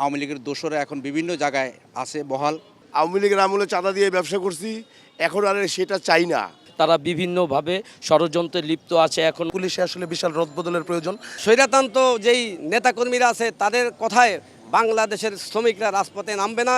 আওয়ামী লীগের দোসরা এখন বিভিন্ন জায়গায় আছে বহাল। আওয়ামী লীগের আমলে চাঁদা দিয়ে ব্যবসা করছি এখন আর সেটা চাই না। তারা বিভিন্নভাবে ষড়যন্ত্রে লিপ্ত আছে এখন। পুলিশে আসলে বিশাল রদবদলের প্রয়োজন। স্বৈরাতান্ত যেই নেতাকর্মীরা আছে তাদের কথায় বাংলাদেশের শ্রমিকরা রাজপথে নামবে না।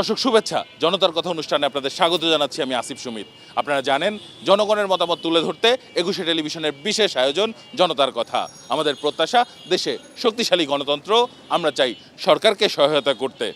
দর্শক, শুভেচ্ছা। জনতার কথা অনুষ্ঠানে আপনাদের স্বাগত জানাচ্ছি আমি আসিফ সুমিত। আপনারা জানেন, জনগণের মতামত তুলে ধরতে একুশে টেলিভিশনের বিশেষ আয়োজন জনতার কথা। আমাদের প্রত্যাশা, দেশে শক্তিশালী গণতন্ত্র, আমরা চাই সরকারকে সহায়তা করতে।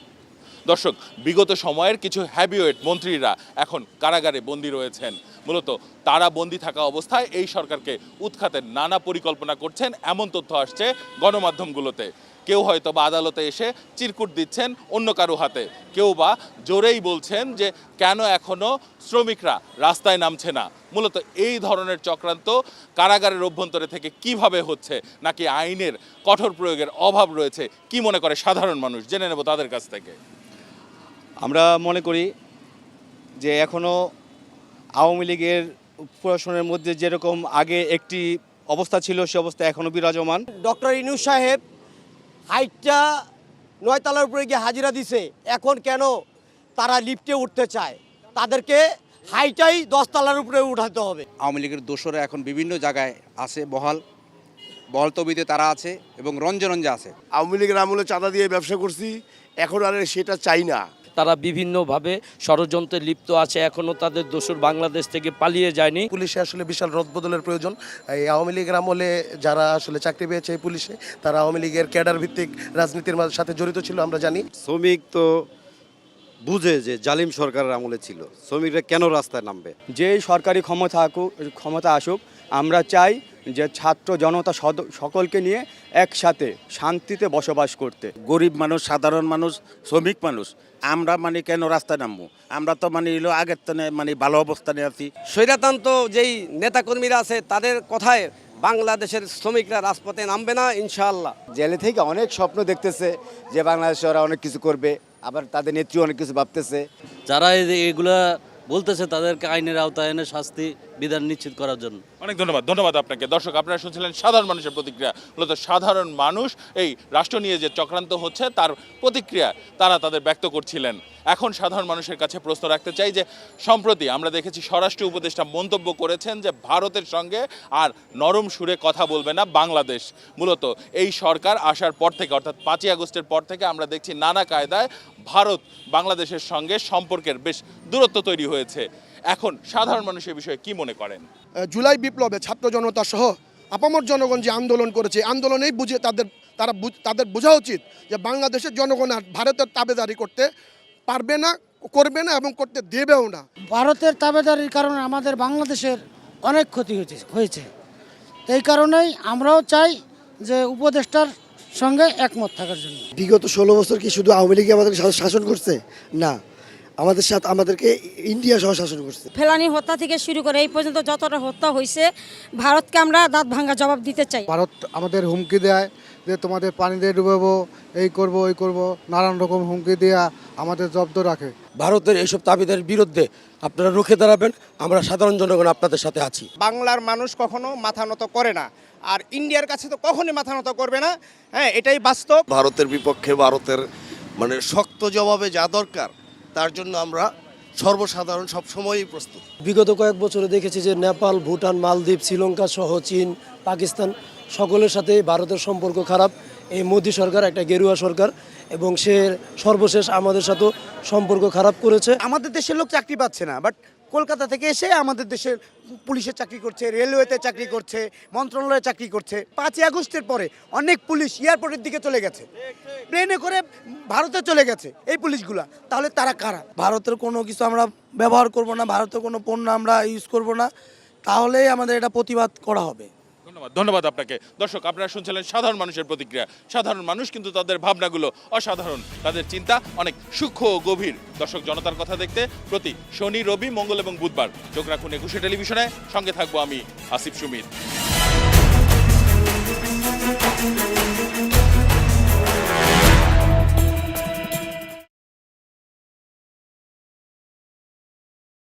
দর্শক, বিগত সময়ের কিছু হ্যাবিওয়েট মন্ত্রীরা এখন কারাগারে বন্দী রয়েছেন। মূলত তারা বন্দী থাকা অবস্থায় এই সরকারকে উৎখাতের নানা পরিকল্পনা করছেন, এমন তথ্য আসছে গণমাধ্যমগুলোতে। কেউ হয়তো বা আদালতে এসে চিরকুট দিচ্ছেন অন্য কারও হাতে। কেউ বা জোরেই বলছেন যে, কেন এখনও শ্রমিকরা রাস্তায় নামছে না? মূলত এই ধরনের চক্রান্ত কারাগারের অভ্যন্তরে থেকে কীভাবে হচ্ছে, নাকি আইনের কঠোর প্রয়োগের অভাব রয়েছে, কি মনে করে সাধারণ মানুষ? জেনে নেব তাদের কাছ থেকে। আমরা মনে করি যে এখনও আওয়ামী লীগের প্রশাসনের মধ্যে যেরকম আগে একটি অবস্থা ছিল সে অবস্থা এখনও বিরাজমান। ডক্টর ইনু সাহেব হাইটটা নয়তলার উপরে গিয়ে হাজিরা দিছে এখন কেন তারা লিফটে উঠতে চায়? তাদেরকে হাইটাই দশতলার উপরে উঠাতে হবে। আওয়ামী লীগের দোসরা এখন বিভিন্ন জায়গায় আছে বহাল। বহাল তবিতে তারা আছে এবং রঞ্জে রঞ্জে আছে। আওয়ামী লীগের আমলে চাঁদা দিয়ে ব্যবসা করছি এখন আর সেটা চাই না। তারা বিভিন্নভাবে ষড়যন্ত্রে লিপ্ত আছে এখনও তাদের দোসর বাংলাদেশ থেকে পালিয়ে যায়নি। পুলিশে আসলে বিশাল রদবদলের প্রয়োজন। এই আওয়ামী লীগের আমলে যারা আসলে চাকরি পেয়েছে এই পুলিশে তারা আওয়ামী লীগের ক্যাডার ভিত্তিক রাজনীতির সাথে জড়িত ছিল আমরা জানি। শ্রমিক তো বুঝে যে জালিম সরকারের আমলে ছিল। শ্রমিকরা কেন রাস্তায় নামবে? যে সরকারি ক্ষমতা আকুক ক্ষমতা আসুক আমরা চাই যে ছাত্র জনতা সদ- সকলকে নিয়ে একসাথে শান্তিতে বসবাস করতে। গরিব মানুষ সাধারণ মানুষ শ্রমিক মানুষ আমরা মানে কেন রাস্তায় নামবো? আমরা তো মানে এলো আগের তো মানে ভালো অবস্থানে আছি। স্বৈরাতন্ত্র যেই নেতাকর্মীরা আছে তাদের কথায় বাংলাদেশের শ্রমিকরা রাজপথে নামবে না ইনশাআল্লাহ। জেলে থেকে অনেক স্বপ্ন দেখতেছে যে বাংলাদেশে ওরা অনেক কিছু করবে আবার তাদের নেত্রী অনেক কিছু ভাবতেছে। যারা এগুলা বলতেছে তাদেরকে আইনের আওতায় এনে শাস্তি বিধান নিশ্চিত করার জন্য। অনেক ধন্যবাদ ধন্যবাদ আপনাকে। দর্শক, আপনারা শুনছিলেন সাধারণ মানুষের প্রতিক্রিয়া। মূলত সাধারণ মানুষ, এই রাষ্ট্র নিয়ে যে চক্রান্ত হচ্ছে, তার প্রতিক্রিয়া তারা তাদের ব্যক্ত করছিলেন। এখন সাধারণ মানুষের কাছে প্রশ্ন রাখতে চাই যে, সম্প্রতি আমরা দেখেছি স্বরাষ্ট্র উপদেষ্টা মন্তব্য করেছেন যে, ভারতের সঙ্গে আর নরম সুরে কথা বলবে না বাংলাদেশ। মূলত এই সরকার আসার পর থেকে, অর্থাৎ পাঁচই আগস্টের পর থেকে আমরা দেখছি নানা কায়দায় ভারত বাংলাদেশের সঙ্গে সম্পর্কের বেশ দূরত্ব তৈরি হয়েছে। এখন সাধারণ মানুষ মানুষের বিষয়ে কি মনে করেন? জুলাই বিপ্লবে ছাত্র জনতা সহ আপামর জনগণ যে আন্দোলন করেছে আন্দোলনেই বুঝে তাদের তারা বুঝ- তাদের বোঝা উচিত যে বাংলাদেশের জনগণ আর ভারতের তাবেদারি করতে পারবে না করবে না এবং করতে দেবেও না। ভারতের তাবেদারির কারণে আমাদের বাংলাদেশের অনেক ক্ষতি হয়েছে হয়েছে। এই কারণেই আমরাও চাই যে উপদেষ্টার সঙ্গে একমত থাকার জন্য। বিগত ষোলো বছর কি শুধু আওয়ামী লীগ আমাদের শাসন করছে? না। আমাদের সাথে আমাদেরকে ইন্ডিয়া সহ শাসন করছে। ফেলানি হত্যা থেকে শুরু করে এই পর্যন্ত যতটা হত্যা হয়েছে ভারতকে আমরা দাঁত ভাঙ্গা জবাব দিতে চাই। ভারত আমাদের হুমকি দেয় যে তোমাদের পানি দিয়ে ডুবাবো এই করব ওই করব নানান রকম হুমকি দেয়া আমাদের জব্দ রাখে। ভারতের এইসব তাবিদের বিরুদ্ধে আপনারা রুখে দাঁড়াবেন আমরা সাধারণ জনগণ আপনাদের সাথে আছি। বাংলার মানুষ কখনো মাথা নত করে না আর ইন্ডিয়ার কাছে তো কখনই মাথা নত করবে না। হ্যাঁ এটাই বাস্তব। ভারতের বিপক্ষে ভারতের মানে শক্ত জবাবে যা দরকার তার জন্য আমরা সর্বসাধারণ সবসময়ই প্রস্তুত। বিগত কয়েক বছরে দেখেছি যে নেপাল ভুটান মালদ্বীপ শ্রীলঙ্কা সহ চীন পাকিস্তান সকলের সাথে ভারতের সম্পর্ক খারাপ। এই মোদী সরকার একটা গেরুয়া সরকার এবং সে সর্বশেষ আমাদের সাথে সম্পর্ক খারাপ করেছে। আমাদের দেশের লোক চাকরি পাচ্ছে না বাট কলকাতা থেকে এসে আমাদের দেশের পুলিশের চাকরি করছে, রেলওয়েতে চাকরি করছে, মন্ত্রণালয়ে চাকরি করছে। পাঁচই আগস্টের পরে অনেক পুলিশ এয়ারপোর্টের দিকে চলে গেছে। প্লেনে করে ভারতে চলে গেছে এই পুলিশগুলা। তাহলে তারা কারা? ভারতের কোনো কিছু আমরা ব্যবহার করব না, ভারতের কোনো পণ্য আমরা ইউজ করব না। তাহলেই আমাদের এটা প্রতিবাদ করা হবে। ধন্যবাদ ধন্যবাদ আপনাকে। দর্শক, আপনারা শুনছিলেন সাধারণ মানুষের প্রতিক্রিয়া। সাধারণ মানুষ কিন্তু তাদের ভাবনাগুলো অসাধারণ, তাদের চিন্তা অনেক সূক্ষ্ম ও গভীর। দর্শক, জনতার কথা দেখতে প্রতি শনি, রবি, মঙ্গল এবং বুধবার। চোখ রাখুন একুশে টেলিভিশনে। সঙ্গে থাকব আমি, আসিফ সুমিত।